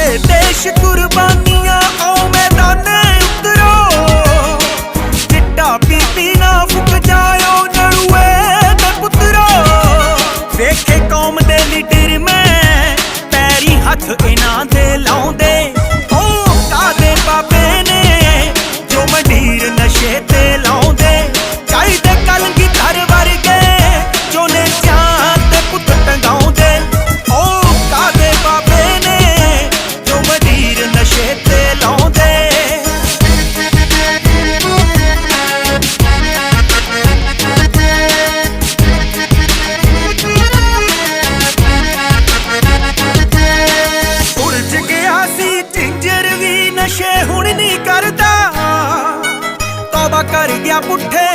ਕੇ ਦੇਸ਼ ਕੁਰਬਾਨੀਆਂ ਓ ਮੈਦਾਨੇ ਉਤਰੋ। ਚਿੱਟਾ ਪੀ ਨਾ ਫੁੱਕ ਜਾਇਓ, ਨਲੂਏ ਤੇ ਪੁੱਤਰੋ। ਵੇਖੇ ਕੌਮ ਦੇ ਲੀਡਰ ਮੈਂ, ਪੈਰੀ ਹੱਥ ਇਹਨਾਂ ਦੇ ਲਾਉਂਦੇ ਨਸ਼ੇ ਹੁਣ ਨਹੀਂ ਕਰਦਾ। ਤੌਬਾ ਕਰ ਗਿਆ ਪੁੱਠੇ